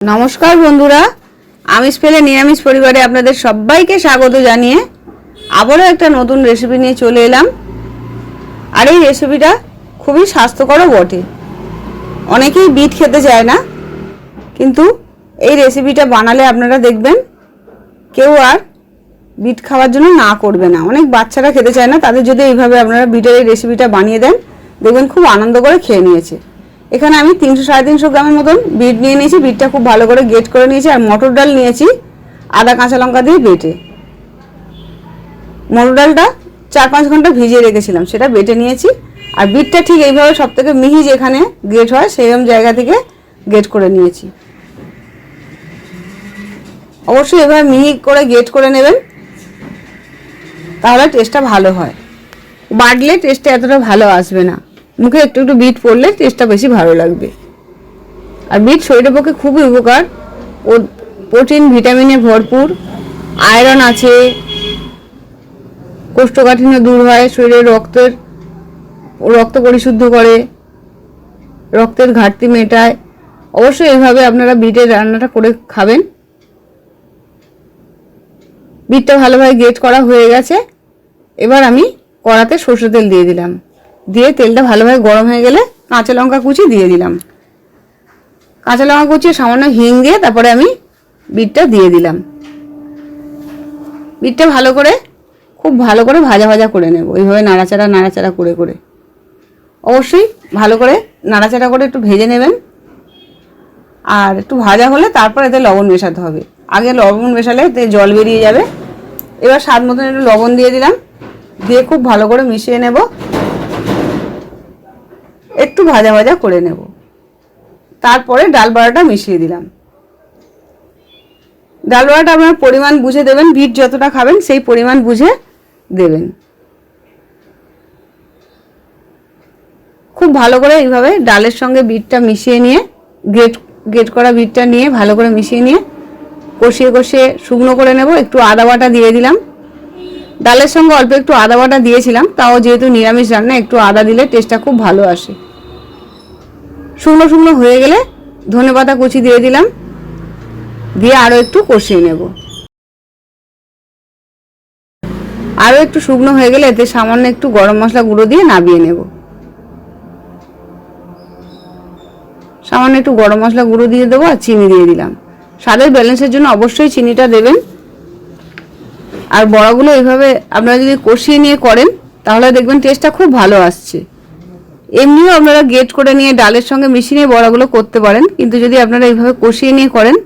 নমস্কার বন্ধুরা আমিষ পেলে নিরামিষ পরিবারে আপনাদের সবাইকে স্বাগত জানিয়ে আবারও একটা নতুন রেসিপি নিয়ে চলে এলাম। আর এই রেসিপিটা খুবই স্বাস্থ্যকরও বটে। অনেকেই বিট খেতে চায় না, কিন্তু এই রেসিপিটা বানালে আপনারা দেখবেন কেউ আর বিট খাওয়ার জন্য না করবে না। অনেক বাচ্চারা খেতে চায় না, তাদের যদি এইভাবে আপনারা বিটের এই রেসিপিটা বানিয়ে দেন, দেখবেন খুব আনন্দ করে খেয়ে নিয়েছে। এখানে আমি তিনশো, সাড়ে তিনশো গ্রামের মতন বিট নিয়ে নিয়েছি। বিটটা খুব ভালো করে গেট করে নিয়েছি আর মটর ডাল নিয়েছি আদা, কাঁচা লঙ্কা দিয়ে বেটে। মটর ডালটা চার পাঁচ ঘণ্টা ভিজিয়ে রেখেছিলাম, সেটা বেটে নিয়েছি। আর বিটটা ঠিক এইভাবে সব থেকে মিহি যেখানে গেট হয় সেইরকম জায়গা থেকে গেট করে নিয়েছি। অবশ্যই এভাবে মিহি করে গেট করে নেবেন, তাহলে টেস্টটা ভালো হয়। বাড়লে টেস্টটা এতটা ভালো আসবে না। মুখে একটু একটু বিট পড়লে টেস্টটা বেশি ভালো লাগবে। আর বিট শরীরের পক্ষে খুবই উপকার। ও প্রোটিন ভিটামিনে ভরপুর। আয়রন আছে। কোষ্ঠকাঠিন্য দূর হয় শরীরের রক্তের রক্ত পরিশুদ্ধ করে। রক্তের ঘাটতি মেটায়। অবশ্যই এইভাবে আপনারা বিটের রান্নাটা করে খাবেন। বিটটা ভালোভাবে গেট করা হয়ে গেছে। এবার আমি কড়াতে সর্ষে তেল দিয়ে দিলাম। দিয়ে তেলটা ভালোভাবে গরম হয়ে গেলে কাঁচা লঙ্কা কুচি দিয়ে দিলাম। কাঁচা লঙ্কা কুচি সামান্য হিং দিয়ে তারপরে আমি বিটটা দিয়ে দিলাম। বিটটা ভালো করে, খুব ভালো করে ভাজা ভাজা করে নেব। এইভাবে নাড়াচাড়া নাড়াচাড়া করে করে। অবশ্যই ভালো করে নাড়াচাড়া করে একটু ভেজে নেবেন। আর একটু ভাজা হলে তারপর এতে লবণ মেশাতে হবে। আগে লবণ মেশালে এতে জল বেরিয়ে যাবে। এবার স্বাদ মতন একটু লবণ দিয়ে দিলাম। দিয়ে খুব ভালো করে মিশিয়ে নেব। একটু ভাজা ভাজা করে নেব। তারপরে ডাল বড়াটা মিশিয়ে দিলাম। ডাল বড়াটা আপনার পরিমাণ বুঝে দেবেন, বিট যতটা খাবেন সেই পরিমাণ বুঝে দেবেন। খুব ভালো করে এইভাবে ডালের সঙ্গে বিটটা মিশিয়ে নিয়ে, গ্রেট গ্রেট করা বিটটা নিয়ে ভালো করে মিশিয়ে নিয়ে কষিয়ে কষিয়ে শুকনো করে নেব। একটু আদা বাটা দিয়ে দিলাম। ডালের সঙ্গে অল্প একটু আদা বাটা দিয়েছিলাম, তাও যেহেতু নিরামিষ রান্না, একটু আদা দিলে টেস্টটা খুব ভালো আসে। শুকনো শুকনো হয়ে গেলে ধনে পাতা কুচি দিয়ে দিলাম। দিয়ে আরও একটু কষিয়ে নেব। আরও একটু শুকনো হয়ে গেলে এতে সামান্য একটু গরম মশলা গুঁড়ো দিয়ে নাবিয়ে নেব। সামান্য একটু গরম মশলা গুঁড়ো দিয়ে দেবো আর চিনি দিয়ে দিলাম। স্বাদের ব্যালেন্সের জন্য অবশ্যই চিনিটা দেবেন। আর বড়াগুলো এইভাবে আপনারা যদি কষিয়ে নিয়ে করেন, তাহলে দেখবেন টেস্টটা খুব ভালো আসছে। এমনিও আপনারা গেট করে নিয়ে ডালের সঙ্গে মিশিয়ে নিয়ে বড়াগুলো করতে পারেন, কিন্তু যদি আপনারা এইভাবে কষিয়ে নিয়ে করেন,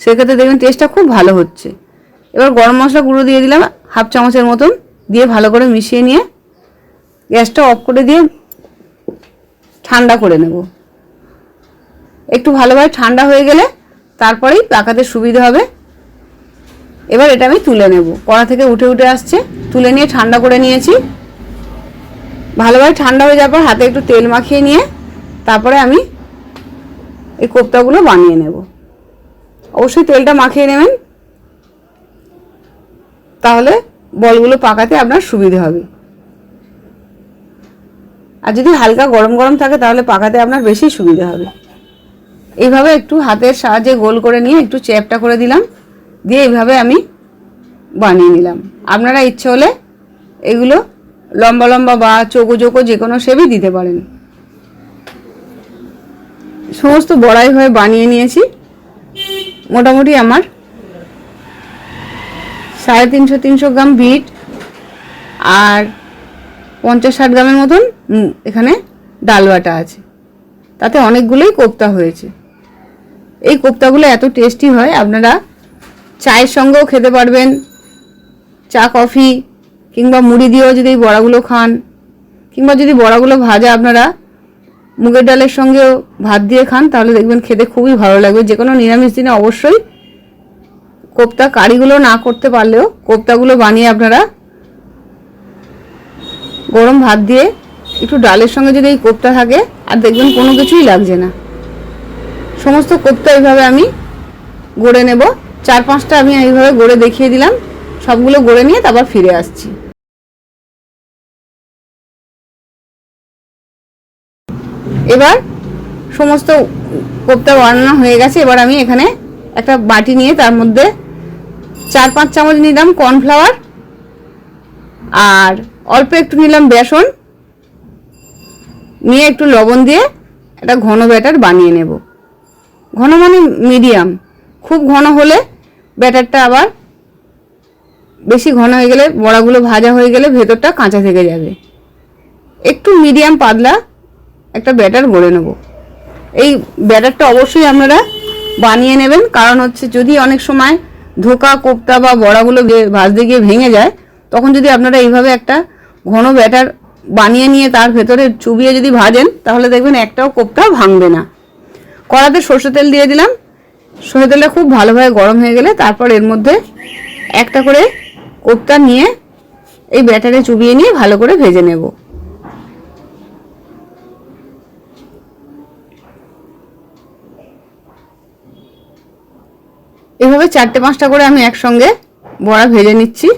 সেক্ষেত্রে দেখবেন টেস্টটা খুব ভালো হচ্ছে। এবার গরম মশলা গুঁড়ো দিয়ে দিলাম, হাফ চামচের মতন, দিয়ে ভালো করে মিশিয়ে নিয়ে গ্যাসটা অফ করে দিয়ে ঠান্ডা করে নেব। একটু ভালোভাবে ঠান্ডা হয়ে গেলে তারপরেই পাকাতে সুবিধা হবে। এবার এটা আমি তুলে নেব। কড়া থেকে উঠে উঠে আসছে, তুলে নিয়ে ঠান্ডা করে নিয়েছি। ভালোভাবে ঠান্ডা হয়ে যাওয়ার পর হাতে একটু তেল মাখিয়ে নিয়ে তারপরে আমি এই কোপ্তাগুলো বানিয়ে নেব। অবশ্যই তেলটা মাখিয়ে নেবেন। তাহলে বলগুলো পাকাতে আপনার সুবিধে হবে। আর যদি হালকা গরম গরম থাকে তাহলে পাকাতে আপনার বেশি সুবিধা হবে। এইভাবে একটু হাতের সাহায্যে গোল করে নিয়ে একটু চ্যাপটা করে দিলাম। দিয়ে এইভাবে আমি বানিয়ে নিলাম। আপনারা ইচ্ছে হলে এগুলো লম্বা লম্বা বা চৌকো চৌকো যে কোনো শেপই দিতে পারেন। সমস্ত বড়াই হয়ে বানিয়ে নিয়েছি। মোটামুটি আমার সাড়ে তিনশো তিনশো গ্রাম বিট আর পঞ্চাশ ষাট গ্রামের মতন এখানে ডাল বাটা আছে। তাতে অনেকগুলোই কোপ্তা হয়েছে। এই কোপ্তাগুলো এত টেস্টি হয়, আপনারা চায়ের সঙ্গেও খেতে পারবেন। চা, কফি কিংবা মুড়ি দিয়েও যদি এই বড়াগুলো খান, কিংবা যদি বড়াগুলো ভাজা আপনারা মুগের ডালের সঙ্গেও ভাত দিয়ে খান, তাহলে দেখবেন খেতে খুবই ভালো লাগবে। যে কোনো নিরামিষ দিনে অবশ্যই কোপ্তা কারিগুলো না করতে পারলেও কোপ্তাগুলো বানিয়ে আপনারা গরম ভাত দিয়ে একটু ডালের সঙ্গে যদি এই কোপ্তা থাকে, আর দেখবেন কোনো কিছুই লাগছে না। সমস্ত কোপ্তা এইভাবে আমি গড়ে নেব। চার পাঁচটা আমি এইভাবে গড়ে দেখিয়ে দিলাম। সবগুলো গড়ে নিয়ে তারপর ফিরে আসছি। এবার সমস্ত কোপ্তা বানানো হয়ে গেছে, এবার আমি এখানে একটা বাটি নিয়ে তার মধ্যে চার পাঁচ চামচ নিলাম কর্নফ্লাওয়ার, আর অল্প একটু নিলাম বেসন, নিয়ে একটু লবণ দিয়ে একটা ঘন ব্যাটার বানিয়ে নেব। ঘন মানে মিডিয়াম, খুব ঘন হলে ব্যাটারটা আবার বেশি ঘন হয়ে গেলে বড়াগুলো ভাজা হয়ে গেলে ভেতরটা কাঁচা থেকে যাবে। একটু মিডিয়াম পাতলা একটা ব্যাটার গড়ে নেব। এই ব্যাটারটা অবশ্যই আপনারা বানিয়ে নেবেন, কারণ হচ্ছে যদি অনেক সময় ধোকা, কোপ্তা বা বড়াগুলো ভাজতে গিয়ে ভেঙে যায়, তখন যদি আপনারা এইভাবে একটা ঘন ব্যাটার বানিয়ে নিয়ে তার ভেতরে চুবিয়ে যদি ভাজেন, তাহলে দেখবেন একটাও কোপ্তা ভাঙবে না। কড়াতে সর্ষে তেল দিয়ে দিলাম। সর্ষে তেলটা খুব ভালোভাবে গরম হয়ে গেলে তারপর এর মধ্যে একটা করে কোপ্তা নিয়ে এই ব্যাটারে চুবিয়ে নিয়ে ভালো করে ভেজে নেব। এভাবে চারটে পাঁচটা করে আমি একসঙ্গে বড়া ভেজে নিচ্ছি।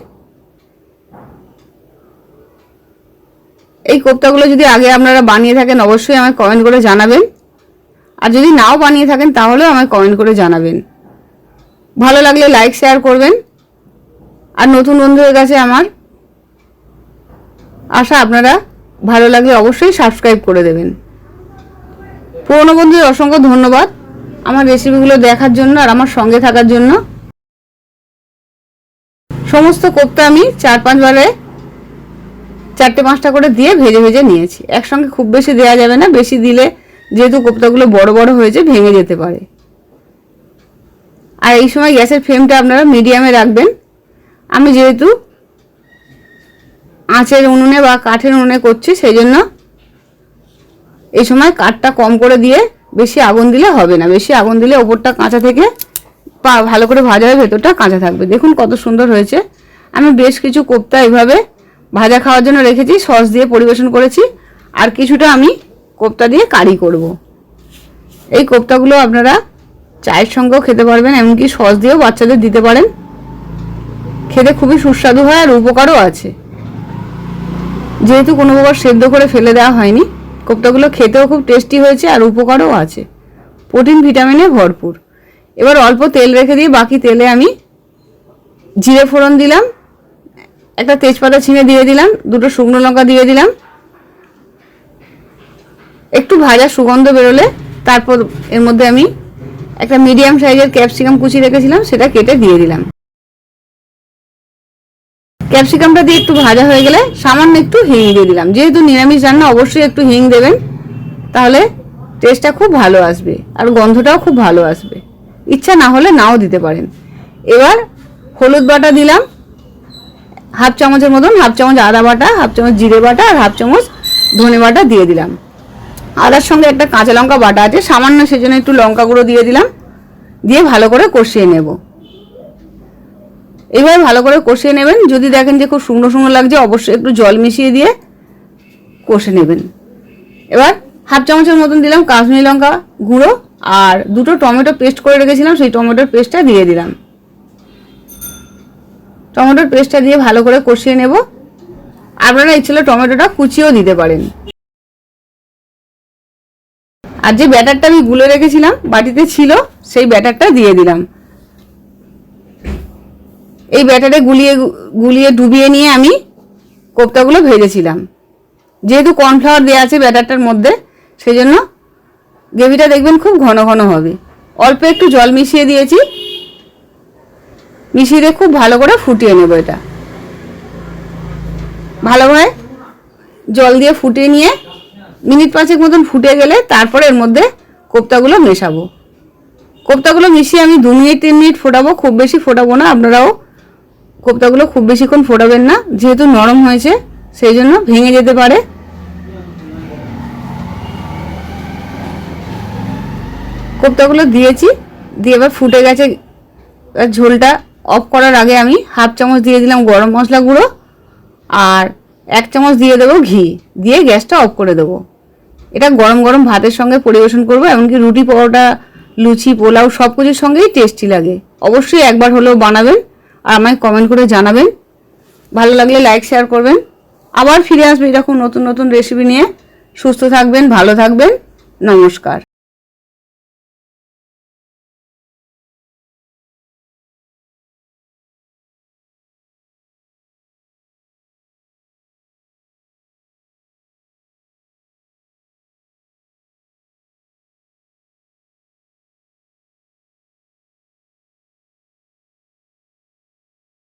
এই কোপ্তাগুলো যদি আগে আপনারা বানিয়ে থাকেন, অবশ্যই আমায় কমেন্ট করে জানাবেন। আর যদি নাও বানিয়ে থাকেন, তাহলেও আমায় কমেন্ট করে জানাবেন। ভালো লাগলে লাইক শেয়ার করবেন। আর নতুন বন্ধুদের কাছে আমার আশা আপনারা ভালো লাগলে অবশ্যই সাবস্ক্রাইব করে দেবেন। পুরনো বন্ধুদের অসংখ্য ধন্যবাদ। আমার রেসিপিগুলো দেখার জন্য আর আমার সঙ্গে থাকার জন্য। সমস্ত কোপ্তা আমি চার পাঁচবারে চারটে পাঁচটা করে দিয়ে ভেজে ভেজে নিয়েছি। একসঙ্গে খুব বেশি দেওয়া যাবে না, বেশি দিলে যেহেতু কোপ্তাগুলো বড় বড় হয়েছে ভেঙে যেতে পারে। আর এই সময় গ্যাসের ফ্লেমটা আপনারা মিডিয়ামে রাখবেন। আমি যেহেতু আঁচের উনুনে বা কাঠের উনুনে করছি, সেই জন্য এই সময় কাঠটা কম করে দিয়ে বেশি আগুন দিলে হবে না, বেশি আগুন দিলে ওপরটা কাঁচা থেকে পা ভালো করে ভাজা হয়ে ভেতরটা কাঁচা থাকবে। দেখুন কত সুন্দর হয়েছে। আমি বেশ কিছু কোপ্তা এইভাবে ভাজা খাওয়ার জন্য রেখেছি, সস দিয়ে পরিবেশন করেছি, আর কিছুটা আমি কোপ্তা দিয়ে কারি করব। এই কোপ্তাগুলো আপনারা চায়ের সঙ্গেও খেতে পারবেন, এমনকি সস দিয়েও বাচ্চাদের দিতে পারেন। খেতে খুবই সুস্বাদু হয় আর উপকারও আছে। যেহেতু কোনো প্রকার সেদ্ধ করে ফেলে দেওয়া হয়নি কোপ্তাগুলো খেতেও খুব টেস্টি হয়েছে আর উপকারও আছে। প্রোটিন, ভিটামিনে ভরপুর। এবার অল্প তেল রেখে দিয়ে বাকি তেলে আমি জিরে ফোড়ন দিলাম, একটা তেজপাতা ছিঁড়ে দিয়ে দিলাম, দুটো শুকনো লঙ্কা দিয়ে দিলাম। একটু ভাজা সুগন্ধ বেরোলে তারপর এর মধ্যে আমি একটা মিডিয়াম সাইজের ক্যাপসিকাম কুচি রেখেছিলাম, সেটা কেটে দিয়ে দিলাম। ক্যাপসিকামটা দিয়ে একটু ভাজা হয়ে গেলে সামান্য একটু হিং দিয়ে দিলাম। যেহেতু নিরামিষ রান্না, অবশ্যই একটু হিং দেবেন। তাহলে টেস্টটা খুব ভালো আসবে আর গন্ধটাও খুব ভালো আসবে। ইচ্ছা না হলে নাও দিতে পারেন। এবার হলুদ বাটা দিলাম। হাফ চামচের মতন, হাফ চামচ আদা বাটা, হাফ চামচ জিরে বাটা আর হাফ চামচ ধনে বাটা দিয়ে দিলাম। আদার সঙ্গে একটা কাঁচা লঙ্কা বাটা আছে, সামান্য সেজন্য একটু লঙ্কা গুঁড়ো দিয়ে দিলাম। দিয়ে ভালো করে কষিয়ে নেব। এবার ভালো করে কষিয়ে নেবেন। যদি দেখেন যে খুব শুকনো শুকনো লাগছে, অবশ্যই একটু জল মিশিয়ে দিয়ে কষে নেবেন। এবার হাফ চামচের মতন দিলাম কাশ্মীরি লঙ্কা গুঁড়ো আর দুটো টমেটো পেস্ট করে রেখেছিলাম, সেই টমেটোর পেস্টটা দিয়ে দিলাম। টমেটোর পেস্টটা দিয়ে ভালো করে কষিয়ে নেব। আপনারা ইচ্ছে হলে টমেটোটা কুচিয়েও দিতে পারেন। আর যে ব্যাটারটা আমি গুলে রেখেছিলাম, বাটিতে ছিল, সেই ব্যাটারটা দিয়ে দিলাম। এই ব্যাটারে গুলিয়ে গুলিয়ে ডুবিয়ে নিয়ে আমি কোপ্তাগুলো ভেজেছিলাম। যেহেতু কর্নফ্লাওয়ার দেওয়া আছে ব্যাটারটার মধ্যে সেই জন্য গ্রেভিটা দেখবেন খুব ঘন ঘন হবে। অল্প একটু জল মিশিয়ে দিয়েছি। মিশিয়ে দিয়ে খুব ভালো করে ফুটিয়ে নেব এটা। ভালোভাবে জল দিয়ে ফুটিয়ে নিয়ে মিনিট পাঁচেক মতন ফুটে গেলে তারপরে এর মধ্যে কোপ্তাগুলো মেশাবো। কোপ্তাগুলো মিশিয়ে আমি দু মিনিট, তিন মিনিট ফোটাবো, খুব বেশি ফোটাবো না, আপনারাও কোপ্তাগুলো খুব বেশিক্ষণ ফোটাবেন না, যেহেতু নরম হয়েছে, সেই জন্য ভেঙে যেতে পারে। কোপ্তাগুলো দিয়েছি, দিয়ে এবার ফুটে গেছে ঝোলটা অফ করার আগে আমি হাফ চামচ দিয়ে দিলাম গরম মশলা গুঁড়ো, আর এক চামচ দিয়ে দেবো ঘি, দিয়ে গ্যাসটা অফ করে দেবো। এটা গরম গরম ভাতের সঙ্গে পরিবেশন করব, এমনকি রুটি, পরোটা, লুচি, পোলাও সব কিছুর সঙ্গেই টেস্টি লাগে। অবশ্যই একবার হলেও বানাবেন। আর আমায় কমেন্ট করে জানাবেন। ভালো লাগলে লাইক শেয়ার করবেন। আবার ফিরে আসবে এরকম নতুন নতুন রেসিপি নিয়ে। সুস্থ থাকবেন, ভালো থাকবেন। নমস্কার।